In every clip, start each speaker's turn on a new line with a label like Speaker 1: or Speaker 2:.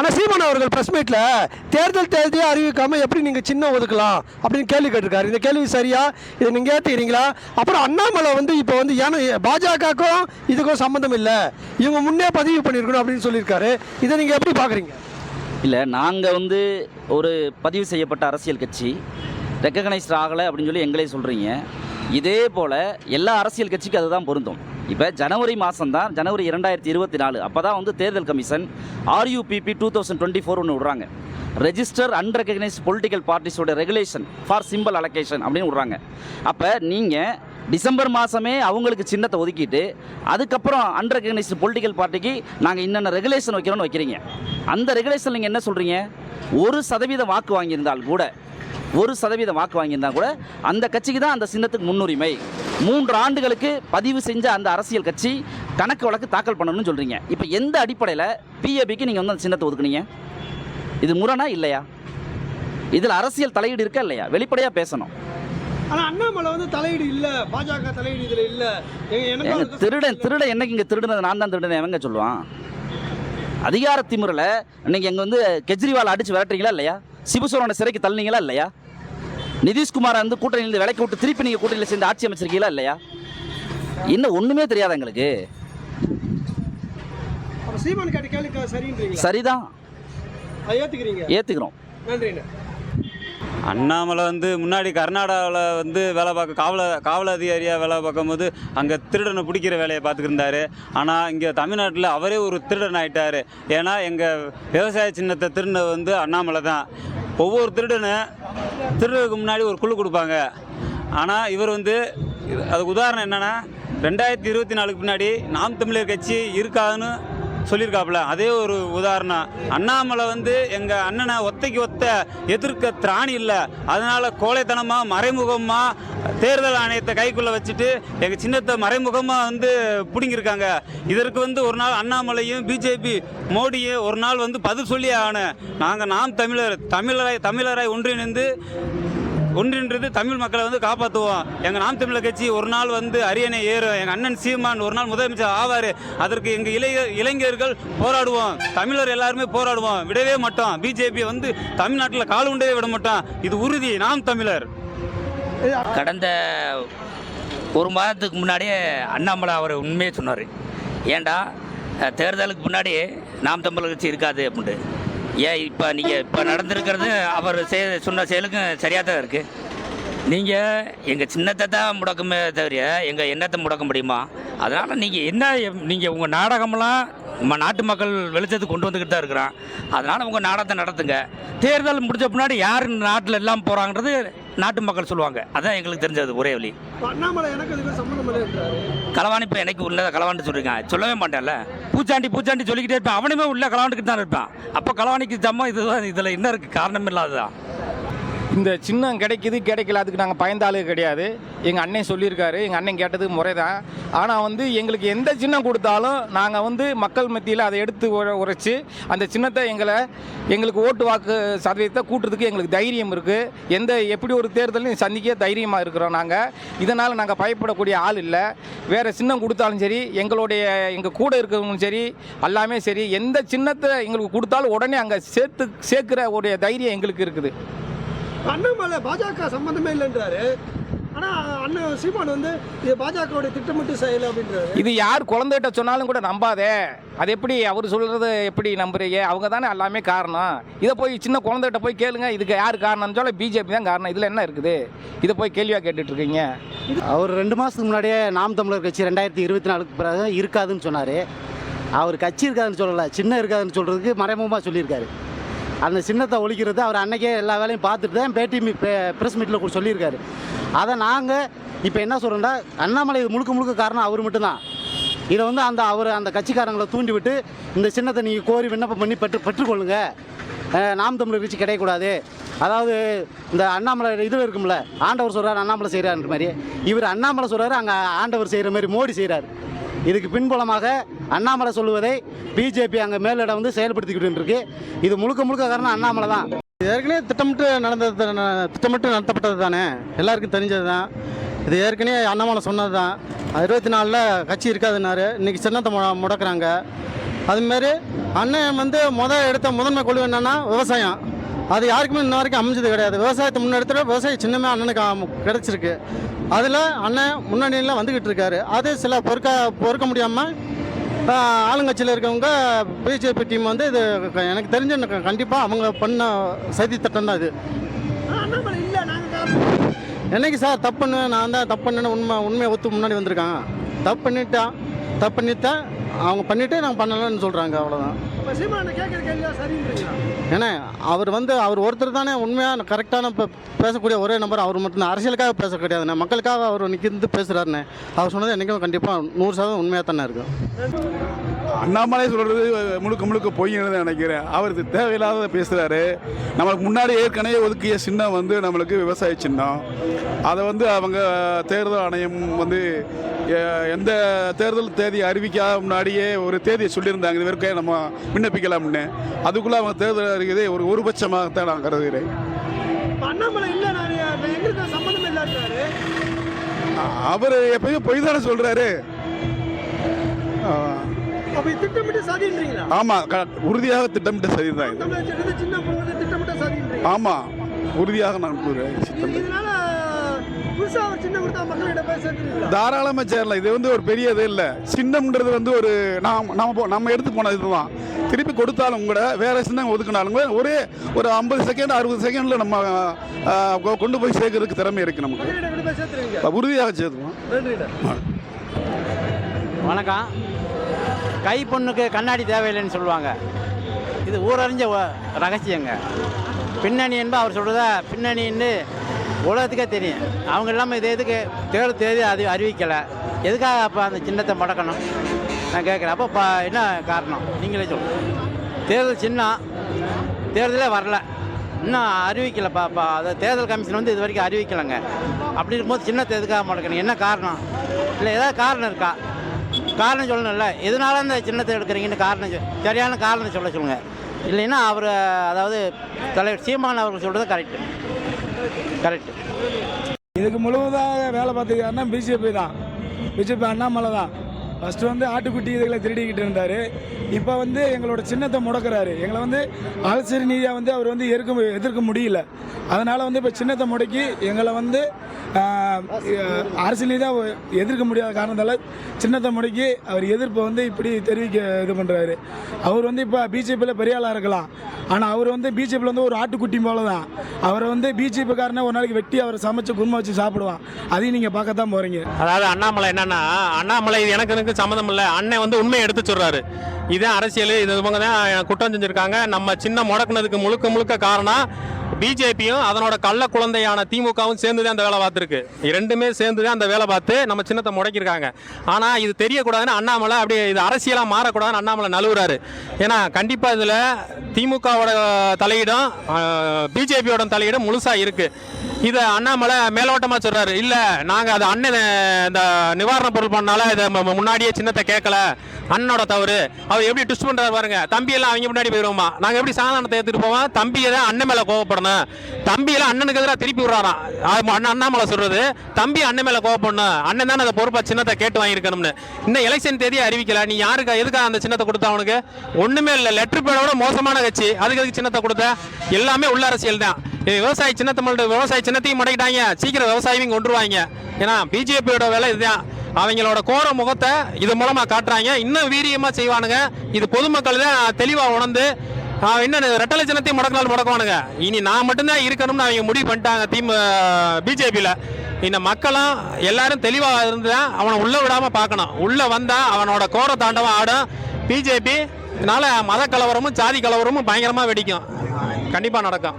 Speaker 1: ஆனால் சீமான் அவர்கள் ப்ரெஸ் மீட்டில் தேர்தல் தேதியை அறிவிக்காமல் எப்படி நீங்கள் சின்ன ஒதுக்கலாம் அப்படின்னு கேள்வி கேட்டிருக்காரு. இந்த கேள்வி சரியா? இதை நீங்கள் ஏற்றுக்கிறீங்களா அப்புறம் அண்ணாமலை வந்து இப்போ வந்து ஏன்னா பாஜகவுக்கும் இதுக்கும் சம்மந்தம் இல்லை. இவங்க முன்னே பதிவு பண்ணியிருக்கணும் அப்படின்னு சொல்லியிருக்காரு. இதை நீங்கள் எப்படி பார்க்குறீங்க
Speaker 2: இல்லை நாங்கள் வந்து ஒரு பதிவு செய்யப்பட்ட அரசியல் கட்சி. ரெக்கக்னைஸ்ட் ஆகலை அப்படின்னு சொல்லி எங்களே சொல்கிறீங்க இதே போல் எல்லா அரசியல் கட்சிக்கும் அதுதான் பொருந்தும். இப்போ ஜனவரி மாதம் தான் ஜனவரி இரண்டாயிரத்தி இருபத்தி நாலு. அப்போ தான் வந்து தேர்தல் commission RUPP two thousand twenty four ஒன்று விடுறாங்க. ரெஜிஸ்டர் அன்ரெகனைஸ்ட் பொலிட்டிக்கல் பார்ட்டிஸோட ரெகுலேஷன் ஃபார் சிம்பிள் அலோகேஷன் அப்படின்னு விடுறாங்க. அப்போ நீங்கள் டிசம்பர் மாதமே அவங்களுக்கு சின்னத்தை ஒதுக்கிட்டு அதுக்கப்புறம் அன்ரெகனைஸ்டு பொலிட்டிக்கல் பார்ட்டிக்கு நாங்கள் இன்னென்ன ரெகுலேஷன் வைக்கிறோன்னு வைக்கிறீங்க. அந்த ரெகுலேஷன் நீங்கள் என்ன சொல்கிறீங்க ஒரு சதவீத வாக்கு வாங்கியிருந்தால் கூட ஒரு சதவீதம் வாக்கு வாங்கியிருந்தால் கூட அந்த கட்சிக்கு தான் அந்த சின்னத்துக்கு முன்னுரிமை. மூன்று ஆண்டுகளுக்கு பதிவு செஞ்ச அந்த அரசியல் கட்சி கணக்கு வழக்கு தாக்கல் பண்ணணும்னு சொல்கிறீங்க இப்போ எந்த அடிப்படையில் பிஏபிக்கு நீங்கள் வந்து அந்த சின்னத்தை ஒதுக்குனீங்க? இது முரணா இல்லையா? இதில் அரசியல் தலையீடு இருக்கா இல்லையா? வெளிப்படையாக பேசணும்.
Speaker 1: ஆனால் அண்ணாமலை வந்து தலையீடு இல்லை. பாஜக தலையீடு இதில் இல்லை.
Speaker 2: திருடன் திருடன் என்னைக்கு இங்கே திருடுனது? நான் தான் திருடுனேன். எவங்க சொல்லுவான்? அதிகார திமிரில் இன்னைக்கு எங்க வந்து கெஜ்ரிவால் அடிச்சு விரட்டுறீங்களா இல்லையா? சிபுசோரனை சிறைக்கு தள்ளினீங்களா இல்லையா? நிதிஷ்குமாரை வந்து கூட்டணியிலிருந்து விலைக்கு விட்டு திருப்பி நீங்கள் கூட்டணியில் சேர்ந்து ஆட்சி அமைச்சிருக்கீங்களா இல்லையா? இன்னும் ஒன்றுமே தெரியாதா எங்களுக்கு? சரிதான்.
Speaker 1: ஏற்றுக்கிறீங்க
Speaker 2: ஏற்றுக்கிறோம்
Speaker 1: நன்றிண்ணே.
Speaker 3: அண்ணாமலை வந்து முன்னாடி கர்நாடகாவில் வந்து வேலை பார்க்க காவல காவல் அதிகாரியாக வேலை பார்க்கும்போது அங்கே திருடனை பிடிக்கிற வேலையை பார்த்துக்கிருந்தாரு. ஆனால் இங்கே தமிழ்நாட்டில் அவரே ஒரு திருடன் ஆயிட்டார். ஏன்னா எங்கள் விவசாய சின்னத்தை திருடினது வந்து அண்ணாமலை தான். ஒவ்வொரு திருடனும் திருடனுக்கு முன்னாடி ஒரு குழு கொடுப்பாங்க. ஆனால் இவர் வந்து அதுக்கு உதாரணம் என்னென்னா ரெண்டாயிரத்தி இருபத்தி நாலுக்கு பின்னாடி நாம் தமிழர் கட்சி இருக்காதுன்னு சொல்லியிருக்காப்புல. அதே ஒரு உதாரணம். அண்ணாமலை வந்து எங்கள் அண்ணனை ஒத்தைக்கு ஒத்த எதிர்க்க திராணி இல்லை. அதனால் கோழைத்தனமாக மறைமுகமாக தேர்தல் ஆணையத்தை கைக்குள்ளே வச்சுட்டு எங்கள் சின்னத்தை மறைமுகமாக வந்து பிடுங்கியிருக்காங்க. இதற்கு வந்து ஒரு நாள் அண்ணாமலையும் பிஜேபி மோடியும் ஒரு நாள் வந்து பதில் சொல்லி ஆகணும். நாங்கள் நாம் தமிழர் தமிழராய் தமிழராய் ஒன்றிணைந்து ஒன்றின்றது தமிழ் மக்களை வந்து காப்பாற்றுவோம் எங்கள் நாம் தமிழர் கட்சி ஒரு நாள் வந்து அரியணை ஏறும். எங்கள் அண்ணன் சீமான் ஒரு நாள் முதலமைச்சர் ஆவார். அதற்கு எங்கள் இளைய இளைஞர்கள் போராடுவோம். தமிழர் எல்லாருமே போராடுவோம். விடவே மாட்டோம். பிஜேபி வந்து தமிழ்நாட்டில் கால் உண்டவே விட மாட்டோம். இது உறுதி. நாம் தமிழர்.
Speaker 4: கடந்த ஒரு மாதத்துக்கு முன்னாடியே அண்ணாமலை அவர் உண்மையை சொன்னார். ஏண்டா தேர்தலுக்கு முன்னாடி நாம் தமிழர் கட்சி இருக்காது அப்படின்ட்டு. ஏன் இப்போ நீங்கள் இப்போ நடந்திருக்கிறது அவர் செய் சொன்ன செயலுக்கும் சரியாக தான் இருக்குது நீங்கள் எங்கள் சின்னத்தை தான் முடக்குமே தவிர எங்கள் எண்ணத்தை முடக்க முடியுமா? அதனால் நீங்கள் என்ன நீங்கள் உங்கள் நாடகமெல்லாம் நம்ம நாட்டு மக்கள் வெளிச்சத்துக்கு கொண்டு வந்துக்கிட்டு தான் இருக்கிறான். அதனால் உங்கள் நாடகத்தை நடத்துங்க. தேர்தல் முடிஞ்ச பின்னாடி யார் நாட்டில் எல்லாம் போகிறாங்கிறது நாட்டு மக்கள் சொல்லுவாங்க. அதான் எங்களுக்கு தெரிஞ்சது ஒரே வழி. களவாணி இப்போ எனக்கு உள்ள களவாண்டு சொல்லியிருக்கான் சொல்லவே மாட்டேன்ல. பூச்சாண்டி பூச்சாண்டி சொல்லிக்கிட்டே இருப்பேன். அவனுமே உள்ள களவாண்டுக்கிட்டு தான் இருப்பான். அப்போ களவாணிக்கு சம்மம் இதுதான் இதில் என்ன இருக்குது காரணம் இல்லாததான்
Speaker 5: இந்த சின்னம் கிடைக்குது கிடைக்கல அதுக்கு நாங்கள் பயந்தாளு கிடையாது. எங்கள் அண்ணன் சொல்லியிருக்காரு எங்கள் அண்ணன் கேட்டது முறை தான் ஆனால் வந்து எங்களுக்கு எந்த சின்னம் கொடுத்தாலும் நாங்கள் வந்து மக்கள் மத்தியில் அதை எடுத்து உரைச்சி அந்த சின்னத்தை எங்களை எங்களுக்கு ஓட்டு வாக்கு சதவீதத்தை கூட்டுறதுக்கு எங்களுக்கு தைரியம் இருக்குது எந்த எப்படி ஒரு தேர்தலையும் சந்திக்க தைரியமாக இருக்கிறோம் நாங்கள் இதனால் நாங்கள் பயப்படக்கூடிய ஆள் இல்லை. வேறு சின்னம் கொடுத்தாலும் சரி எங்களுடைய எங்கள் கூட இருக்கிறவங்களும் சரி எல்லாமே சரி. எந்த சின்னத்தை எங்களுக்கு கொடுத்தாலும் உடனே அங்கே சேர்த்து சேர்க்குற உடைய தைரியம் எங்களுக்கு இருக்குது.
Speaker 1: அண்ணாமலை பாஜக சம்மந்தமே இல்லைன்றாரு. ஆனால் அண்ணன் சீமான் வந்து இது பாஜகவுடைய திட்டமிட்டு செயல் அப்படின்றாரு.
Speaker 5: இது யார் குழந்தைகிட்ட சொன்னாலும் கூட நம்பாதே. அது எப்படி அவர் சொல்கிறது எப்படி நம்புறீங்க? அவங்க தானே எல்லாமே காரணம். இதை போய் சின்ன குழந்தைகிட்ட போய் கேளுங்க. இதுக்கு யார் காரணம்னு சொல்ல பிஜேபி தான் காரணம். இதில் என்ன இருக்குது? இதை போய் கேள்வியாக கேட்டுட்டு இருக்கீங்க
Speaker 6: அவர் ரெண்டு மாதத்துக்கு முன்னாடியே நாம் தமிழர் கட்சி ரெண்டாயிரத்தி இருபத்தி நாலுக்கு பிறகு இருக்காதுன்னு சொன்னார். அவர் கட்சி இருக்காதுன்னு சொல்லலை சின்ன இருக்காதுன்னு சொல்கிறதுக்கு மறைமுகமாக சொல்லியிருக்காரு. அந்த சின்னத்தை ஒழிக்கிறது அவர் அன்னைக்கே எல்லா வேலையும் பார்த்துட்டு தான் பேட்டி ப்ரெஸ் மீட்டில் கூட சொல்லியிருக்காரு. அதை நாங்கள் இப்போ என்ன சொல்கிறோம்னா அண்ணாமலை முழுக்க முழுக்க காரணம் அவர் மட்டும்தான். இதை வந்து அந்த அவர் அந்த கட்சிக்காரங்களை தூண்டி விட்டு இந்த சின்னத்தை நீங்கள் கோரி விண்ணப்பம் பண்ணி பெற்று பெற்றுக்கொள்ளுங்க. நாம் தமிழர் கட்சி கிடையக்கூடாது. அதாவது இந்த அண்ணாமலை இதில் இருக்கும்ல ஆண்டவர் சொல்கிறார் அண்ணாமலை செய்கிறாருன்ற மாதிரி. இவர் அண்ணாமலை சொல்கிறாரு அங்கே ஆண்டவர் செய்கிற மாதிரி மோடி செய்கிறார் இதுக்கு பின்புலமாக அண்ணாமலை சொல்லுவதை பிஜேபி அங்கே மேலிடம் வந்து செயல்படுத்திக்கிட்டு இருக்கு இது முழுக்க முழுக்க காரணம் அண்ணாமலை தான்.
Speaker 7: ஏற்கனவே திட்டமிட்டு நடந்தது திட்டமிட்டு நடத்தப்பட்டது தானே? எல்லாருக்கும் தெரிஞ்சது தான். இது ஏற்கனவே அண்ணாமலை சொன்னது தான். இருபத்தி நாலில் கட்சி இருக்காதுன்னாரு. இன்னைக்கு சின்னத்தை மு முடக்கிறாங்க. அதுமாரி அண்ணன் வந்து முதல் எடுத்த முதன்மை குழு என்னன்னா விவசாயம். அது யாருக்குமே இன்ன வரைக்கும் அமைஞ்சது கிடையாது. விவசாயத்தை முன்னெடுத்துட்டு விவசாயம் சின்னமே அண்ணனுக்கு கிடைச்சிருக்கு. அதில் அண்ணன் முன்னணியில் வந்துக்கிட்டு இருக்காரு. அது சில பொறுக்க பொறுக்க முடியாமல் ஆளுங்கட்சியில் இருக்கவங்க பிஜேபி டீம் வந்து இது எனக்கு தெரிஞ்ச கண்டிப்பாக அவங்க பண்ண சதி திட்டம் தான் இது. என்னைக்கு சார் தப்பு நான் தான் தப்பு உண்மை உண்மையை ஒத்து முன்னாடி வந்திருக்காங்க. தப்பு பண்ணிட்டான் தப்பு பண்ணிட்டேன் அவங்க பண்ணிட்டு நான் பண்ணலன்னு சொல்கிறாங்க அவ்வளோதான் ஏன்னா அவர் வந்து அவர் ஒருத்தர் தானே உண்மையான கரெக்டான இப்போ பேசக்கூடிய ஒரே நம்பர் அவர் மட்டும் அரசியலுக்காக பேச கிடையாதுண்ணே மக்களுக்காக அவர் நிற்கிருந்து பேசுகிறாருண்ணே அவர் சொன்னது என்றைக்கும் கண்டிப்பாக நூறு சதவீதம் உண்மையாக தானே இருக்கும்.
Speaker 8: அண்ணாமலை சொல்றது முழுக்க முழுக்க பொய்ன்னு நினைக்கிறேன். அவர் இது தேவையில்லாத பேசுறாரு. நம்மளுக்கு முன்னாடி ஏற்கனவே ஒதுக்கிய சின்னம் வந்து நம்மளுக்கு விவசாய சின்னம். அதை வந்து அவங்க தேர்தல் ஆணையம் வந்து எந்த தேர்தல் தேதி அறிவிக்காத முன்னாடியே ஒரு தேதியை சொல்லியிருந்தாங்க இது வரைக்கும் நம்ம விண்ணப்பிக்கலாம்னு அதுக்குள்ளே அவங்க தேர்தல் அறிவிக்கதே ஒரு நான் கருதுகிறேன்.
Speaker 1: அண்ணாமலை இல்ல நான் இல்லாட்டாரு
Speaker 8: அவர் எப்பயும் பொய் தானே
Speaker 1: சாதின்றீங்களா?
Speaker 8: ஆமாம் உறுதியாக திட்டமிட்ட
Speaker 1: திட்டமிட்ட சாதின்றீங்க.
Speaker 8: ஆமாம் உறுதியாக நான் கூறுறேன் தாராளமாக சேரலாம். இது வந்து ஒரு பெரிய இது இல்லை. சின்னம்ன்றது வந்து ஒரு நாம் நம்ம போ- நம்ம எடுத்து போன இதுதான். திருப்பி கொடுத்தாலும் கூட வேற சின்னம் ஒதுக்கினாலும் கூட ஒரே ஒரு ஐம்பது செகண்ட் அறுபது செகண்டில் நம்ம கொண்டு போய் சேர்க்கறதுக்கு திறமை இருக்குது நமக்கு. உறுதியாக சேர்த்துவோம்.
Speaker 6: வணக்கம். கை பொண்ணுக்கு கண்ணாடி தேவையில்லைன்னு சொல்லுவாங்க. இது ஊரறிஞ்ச வ- ரகசியங்க. பின்னணி என்பது அவர் சொல்கிறத பின்னணின்னு உலகத்துக்கே தெரியும். அவங்க இல்லாமல் இது எதுக்கு? தேர்தல் தேதி அது அறிவிக்கலை. எதுக்காக அப்போ அந்த சின்னத்தை முடக்கணும்? நான் கேட்குறேன். அப்போ பா என்ன காரணம்? நீங்களே சொல்லுங்கள் தேர்தல் சின்னம் தேர்தலே வரல. இன்னும் அறிவிக்கலைப்பா அப்போ அதை தேர்தல் கமிஷன் வந்து இது வரைக்கும் அறிவிக்கலைங்க. அப்படி இருக்கும்போது சின்னத்தை எதுக்காக முடக்கணும்? என்ன காரணம்? இல்லை ஏதாவது காரணம் இருக்கா? காரணம் சொல்லணும்ல. எதனால அந்த சின்னத்தை எடுக்கிறீங்கன்னு காரணம் சரியான காரணம் சொல்ல சொல்லுங்கள் இல்லைன்னா அவர் அதாவது தலைவர் சீமான் அவர்கள் சொல்கிறது கரெக்டு கரெக்ட்.
Speaker 9: இதுக்கு முழுவதாக வேலை பார்த்துக்காருன்னா பிஜேபி தான். பிஜேபி அண்ணாமலை தான். ஃபஸ்ட்டு வந்து ஆட்டுக்குட்டி இதுகளை திருடிக்கிட்டு இருந்தார். இப்போ வந்து எங்களோட சின்னத்தை முடக்கிறாரு. எங்களை வந்து அலசரி ரீதியாக வந்து அவர் வந்து எதிர்க்க எதிர்க்க முடியல. அதனால் வந்து இப்போ சின்னத்தை முடக்கி எங்களை வந்து அரசியலையும் தான் எதிர்க்க முடியாத காரணத்தால் சின்னத்தை முடிக்கி அவர் எதிர்ப்பை வந்து இப்படி தெரிவிக்க இது பண்ணுறாரு அவர் வந்து இப்போ பிஜேபியில் பெரிய ஆளாக இருக்கலாம். ஆனால் அவர் வந்து பிஜேபியில் வந்து ஒரு ஆட்டுக்குட்டி போல தான் அவரை வந்து பிஜேபிக்காரனே ஒரு நாளைக்கு வெட்டி அவரை சமைச்சு குருமா வச்சு சாப்பிடுவான். அதையும் நீங்கள் பார்க்கத்தான் போகிறீங்க
Speaker 10: அதாவது அண்ணாமலை என்னன்னா அண்ணாமலை இது எனக்கு எனக்கு சம்மந்தம் இல்லை. அண்ணன் வந்து உண்மையை எடுத்து சொல்கிறாரு இதே அரசியல் இது இவங்க தான் குற்றம் செஞ்சுருக்காங்க. நம்ம சின்ன முடக்குனதுக்கு முழுக்க முழுக்க காரணம் பிஜேபியும் அதனோட கள்ள குழந்தையான திமுகவும் சேர்ந்து தான் அந்த வேலை பார்த்துருக்கு. ரெண்டுமே சேர்ந்து தான் அந்த வேலை பார்த்து நம்ம சின்னத்தை முடக்கியிருக்காங்க. ஆனால் இது தெரியக்கூடாதுன்னு அண்ணாமலை அப்படியே இது அரசியலாக மாறக்கூடாதுன்னு அண்ணாமலை நழுவுறாரு. ஏன்னா கண்டிப்பாக இதில் திமுகவோட தலையிடம் பிஜேபியோட தலையிடம் முழுசாக இருக்குது இதை அண்ணாமலை மேலோட்டமாக சொல்கிறாரு இல்லை நாங்கள் அது அண்ணன் இந்த நிவாரண பொருள் பண்ணால இதை முன்னாடியே சின்னத்தை கேட்கல. அண்ணனோட தவறு. அவர் எப்படி ட்விஸ்ட் பண்ணுறாரு பாருங்க. தம்பி எல்லாம் அவங்க முன்னாடி போயிடுவோமா நாங்கள் எப்படி சாதாரணத்தை எடுத்துகிட்டு போவோம்? தம்பியை தான் அண்ணன் மேலே கோவப்படணும். தம்பியெல்லாம் அண்ணனுக்கு எதிராக திருப்பி விடுறாராம். அண்ணன் அண்ணாமலை சொல்கிறது தம்பி அண்ணன் மேலே கோவப்படணும். அண்ணன் தானே அதை பொறுப்பாக சின்னத்தை கேட்டு வாங்கியிருக்கணும்னு. இன்னும் எலெக்ஷன் தேதியை அறிவிக்கல. நீ யாருக்கு எதுக்காக அந்த சின்னத்தை கொடுத்த அவனுக்கு? ஒன்றுமே இல்லை. லெட்டர் பேடோட மோசமான கட்சி. அதுக்கு எதுக்கு சின்னத்தை கொடுத்த? எல்லாமே உள்ள அரசியல் தான். விவசாய சின்னத்தை விவசாய சின்னத்தையும் முடக்கிட்டாங்க. சீக்கிரம் விவசாயியும் கொண்டுருவாங்க ஏன்னா பிஜேபியோட வேலை இதுதான். அவங்களோட கோர முகத்தை இது மூலமாக காட்டுறாங்க. இன்னும் வீரியமாக செய்வானுங்க. இது பொதுமக்கள் தான் தெளிவாக உணர்ந்து இன்னும் ரெட்டலை ஜனத்தையும் முடக்கினாலும் முடக்குவானுங்க. இனி நான் மட்டும்தான் இருக்கணும்னு அவங்க முடிவு பண்ணிட்டாங்க திமு பிஜேபியில். இந்த மக்களும் எல்லாரும் தெளிவாக இருந்தால் அவனை உள்ளே விடாமல் பார்க்கணும். உள்ளே வந்தால் அவனோட கோர தாண்டவம் ஆடும். பிஜேபி இதனால் மத கலவரமும் சாதி கலவரமும் பயங்கரமாக வெடிக்கும். கண்டிப்பாக நடக்கும்.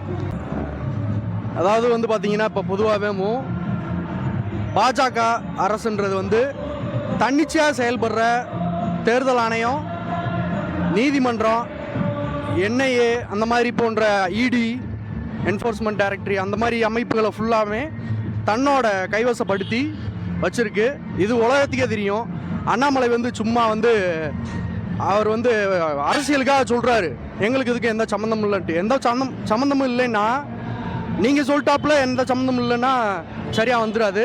Speaker 11: அதாவது வந்து பார்த்தீங்கன்னா இப்போ பொதுவாகவே பாஜக அரசுன்றது வந்து தன்னிச்சையாக செயல்படுற தேர்தல் ஆணையம் நீதிமன்றம் என்ஐஏ அந்த மாதிரி போன்ற இடி என்ஃபோர்ஸ்மெண்ட் டைரக்டரி அந்த மாதிரி அமைப்புகளை ஃபுல்லாமே தன்னோட கைவசப்படுத்தி வச்சுருக்கு. இது உலகத்துக்கே தெரியும். அண்ணாமலை வந்து சும்மா வந்து அவர் வந்து அரசியலுக்காக சொல்கிறாரு எங்களுக்கு இதுக்கு எந்த சம்மந்தமும் இல்லைன்ட்டு. எந்த சம்மந்தம் சம்மந்தமும் இல்லைன்னா நீங்கள் சொல்லிட்டாப்புல எந்த சம்மந்தமும் இல்லைன்னா சரியாக வந்துடாது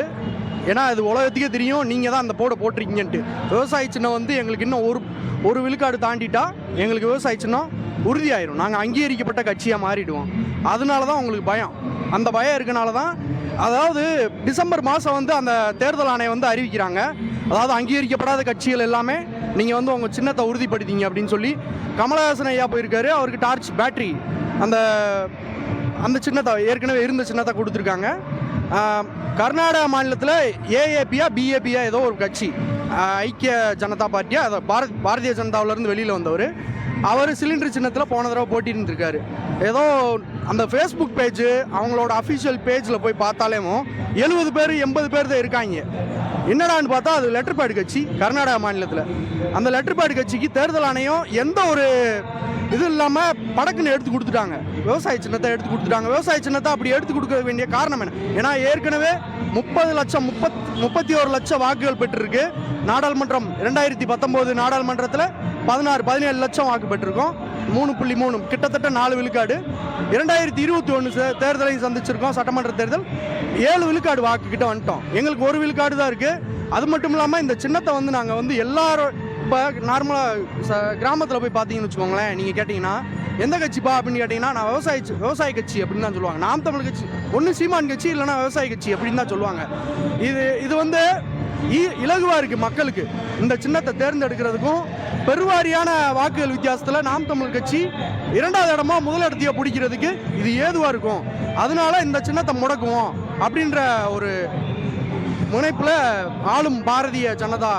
Speaker 11: ஏன்னா இது உலகத்துக்கே தெரியும். நீங்கள் தான் அந்த போட போட்டிருக்கீங்கன்ட்டு. விவசாய சின்னம் வந்து எங்களுக்கு இன்னும் ஒரு ஒரு விழுக்காடு தாண்டிட்டா எங்களுக்கு விவசாய சின்னம் உறுதியாயிரும். நாங்கள் அங்கீகரிக்கப்பட்ட கட்சியாக மாறிடுவோம். அதனால தான் உங்களுக்கு பயம். அந்த பயம் இருக்கனால தான் அதாவது டிசம்பர் மாதம் வந்து அந்த தேர்தல் ஆணையம் வந்து அறிவிக்கிறாங்க. அதாவது அங்கீகரிக்கப்படாத கட்சிகள் எல்லாமே நீங்கள் வந்து உங்கள் சின்னத்தை உறுதிப்படுத்திங்க அப்படின்னு சொல்லி கமலஹாசன் ஐயா போயிருக்காரு. அவருக்கு டார்ச் பேட்டரி அந்த அந்த சின்னத்தை ஏற்கனவே இருந்த சின்னத்தை கொடுத்துருக்காங்க. கர்நாடகா மாநிலத்தில் ஏஏபியா பிஏபியா ஏதோ ஒரு கட்சி ஐக்கிய ஜனதா பார்ட்டியா அதை பாரத் பாரதிய ஜனதாவிலேருந்து வெளியில் வந்தவர். அவர் சிலிண்டர் சின்னத்தில் போன தடவை போட்டிட்டு இருக்காரு. ஏதோ அந்த ஃபேஸ்புக் பேஜ் அவங்களோட அஃபிஷியல் பேஜில் போய் பார்த்தாலேமோ எழுபது பேர் எண்பது பேர் தான் இருக்காங்க. என்னடான்னு பார்த்தா அது லெட்டர் பேடு கட்சி கர்நாடகா மாநிலத்தில். அந்த லெட்டர் பேடு கட்சிக்கு தேர்தல் ஆணையம் எந்த ஒரு இது இல்லாமல் படக்குன்னு எடுத்து கொடுத்துட்டாங்க. விவசாய சின்னத்தை எடுத்து கொடுத்துட்டாங்க. விவசாய சின்னத்தை அப்படி எடுத்து கொடுக்க வேண்டிய காரணம் என்ன? ஏன்னா ஏற்கனவே முப்பது லட்சம் முப்பத் முப்பத்தி ஒரு லட்சம் வாக்குகள் பெற்றிருக்கு. நாடாளுமன்றம் ரெண்டாயிரத்தி பத்தொம்போது நாடாளுமன்றத்தில் பதினாறு பதினேழு லட்சம் வாக்கு பெற்றிருக்கோம். மூணு புள்ளி மூணு கிட்டத்தட்ட நாலு விழுக்காடு. இரண்டாயிரத்தி இருபத்தி ஒன்று தேர்தலை சந்திச்சிருக்கோம் சட்டமன்ற தேர்தல். ஏழு விழுக்காடு வாக்கு கிட்ட வந்துட்டோம். எங்களுக்கு ஒரு விழுக்காடு தான் இருக்குது அது மட்டும் இல்லாமல் இந்த சின்னத்தை வந்து நாங்கள் வந்து எல்லாரும் இப்போ நார்மலாக கிராமத்தில் போய் பார்த்தீங்கன்னு வச்சுக்கோங்களேன் நீங்கள் கேட்டிங்கன்னா எந்த கட்சிப்பா அப்படின்னு கேட்டிங்கன்னா நான் விவசாய விவசாய கட்சி அப்படின்னு தான் சொல்லுவாங்க. நாம் தமிழ் கட்சி. ஒன்று சீமான் கட்சி இல்லைனா விவசாய கட்சி அப்படின்னு தான் சொல்லுவாங்க. இது இது வந்து இ- இருக்குது மக்களுக்கு. இந்த சின்னத்தை தேர்ந்தெடுக்கிறதுக்கும் பெருவாரியான வாக்குகள் வித்தியாசத்தில் நாம் தமிழ் கட்சி இரண்டாவது இடமா முதல் இடத்தையே பிடிக்கிறதுக்கு இது ஏதுவாக இருக்கும்? அதனால இந்த சின்னத்தை முடக்குவோம் அப்படின்ற ஒரு முனைப்பில் ஆளும் பாரதிய ஜனதா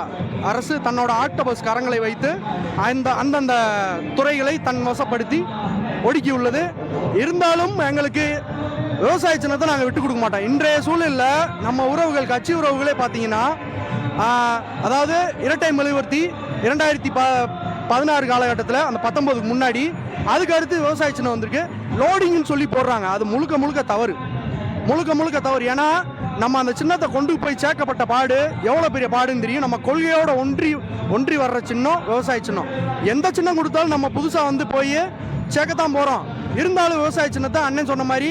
Speaker 11: அரசு தன்னோட ஆக்டோபஸ் கரங்களை வைத்து அந்த அந்தந்த துறைகளை தன் வசப்படுத்தி ஒடுக்கியுள்ளது இருந்தாலும் எங்களுக்கு விவசாய சின்னத்தை நாங்கள் விட்டு கொடுக்க மாட்டோம். இன்றைய சூழலில் நம்ம உறவுகள் கட்சி உறவுகளே பார்த்தீங்கன்னா அதாவது இரட்டை மெழுகுவர்த்தி இரண்டாயிரத்தி ப பதினாறு காலகட்டத்தில் அந்த பத்தொம்போதுக்கு முன்னாடி அதுக்கு அடுத்து விவசாய சின்னம் வந்திருக்கு. லோடிங்னு சொல்லி போடுறாங்க. அது முழுக்க முழுக்க தவறு. முழுக்க முழுக்க தவறு. ஏன்னா நம்ம அந்த சின்னத்தை கொண்டு போய் சேர்க்கப்பட்ட பாடு எவ்வளோ பெரிய பாடுன்னு தெரியும். நம்ம கொள்கையோட ஒன்றி ஒன்றி வர்ற சின்னம் விவசாய சின்னம். எந்த சின்னம் கொடுத்தாலும் நம்ம புதுசாக வந்து போய் சேர்க்கத்தான் போகிறோம் இருந்தாலும் விவசாய சின்னத்தை அண்ணன் சொன்ன மாதிரி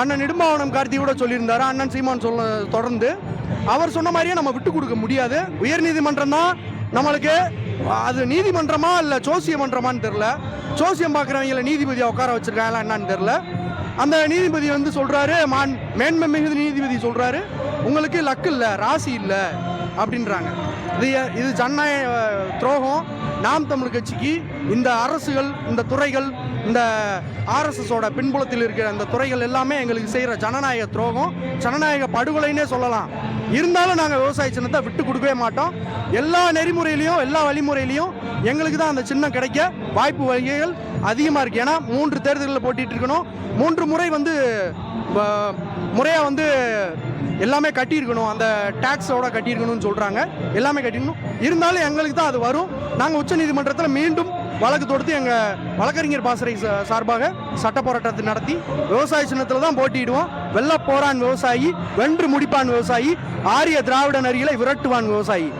Speaker 11: அண்ணன் நெடுமாவனம் கார்த்தி கூட சொல்லியிருந்தாரு. அண்ணன் சீமான் சொல்ல தொடர்ந்து அவர் சொன்ன மாதிரியே நம்ம விட்டு கொடுக்க முடியாது. உயர்நீதிமன்றம் தான் நம்மளுக்கு அது நீதிமன்றமா இல்லை சோசிய மன்றமான்னு தெரில சோசியம் பார்க்குறவங்கள நீதிபதியாக உட்கார வச்சிருக்காங்களா என்னன்னு தெரில அந்த நீதிபதி வந்து சொல்கிறாரு மான் மேன்மை மிகுந்த நீதிபதி சொல்கிறாரு உங்களுக்கு லக்கு இல்லை ராசி இல்லை அப்படின்றாங்க. இது இது ஜனநாயக துரோகம். நாம் தமிழ் கட்சிக்கு இந்த அரசுகள் இந்த துறைகள் இந்த ஆர்எஸ்எஸோட பின்புலத்தில் இருக்கிற இந்த துறைகள் எல்லாமே எங்களுக்கு செய்கிற ஜனநாயக துரோகம். ஜனநாயக படுகொலைன்னே சொல்லலாம். இருந்தாலும் நாங்கள் விவசாய சின்னத்தை விட்டு கொடுக்கவே மாட்டோம். எல்லா நெறிமுறையிலையும் எல்லா வழிமுறையிலையும் எங்களுக்கு தான் அந்த சின்னம் கிடைக்க வாய்ப்பு வகைகள் அதிகமாக இருக்குது ஏன்னா மூன்று தேர்தல்களில் போட்டிட்டு இருக்கணும். மூன்று முறை வந்து முறையாக வந்து எல்லாமே கட்டியிருக்கணும். அந்த டேக்ஸோட கட்டியிருக்கணும்னு சொல்கிறாங்க எல்லாமே கட்டியிருக்கணும். இருந்தாலும் எங்களுக்கு தான் அது வரும். நாங்கள் உச்சநீதிமன்றத்தில் மீண்டும் வழக்கு தொடுத்து எங்கள் வழக்கறிஞர் பாசறை சா- சார்பாக சட்ட போராட்டத்தை நடத்தி விவசாய சின்னத்தில் தான் போட்டியிடுவோம். வெள்ள போரான் விவசாயி வென்று முடிப்பான் விவசாயி ஆரிய திராவிட நரிகளை விரட்டுவான் விவசாயி.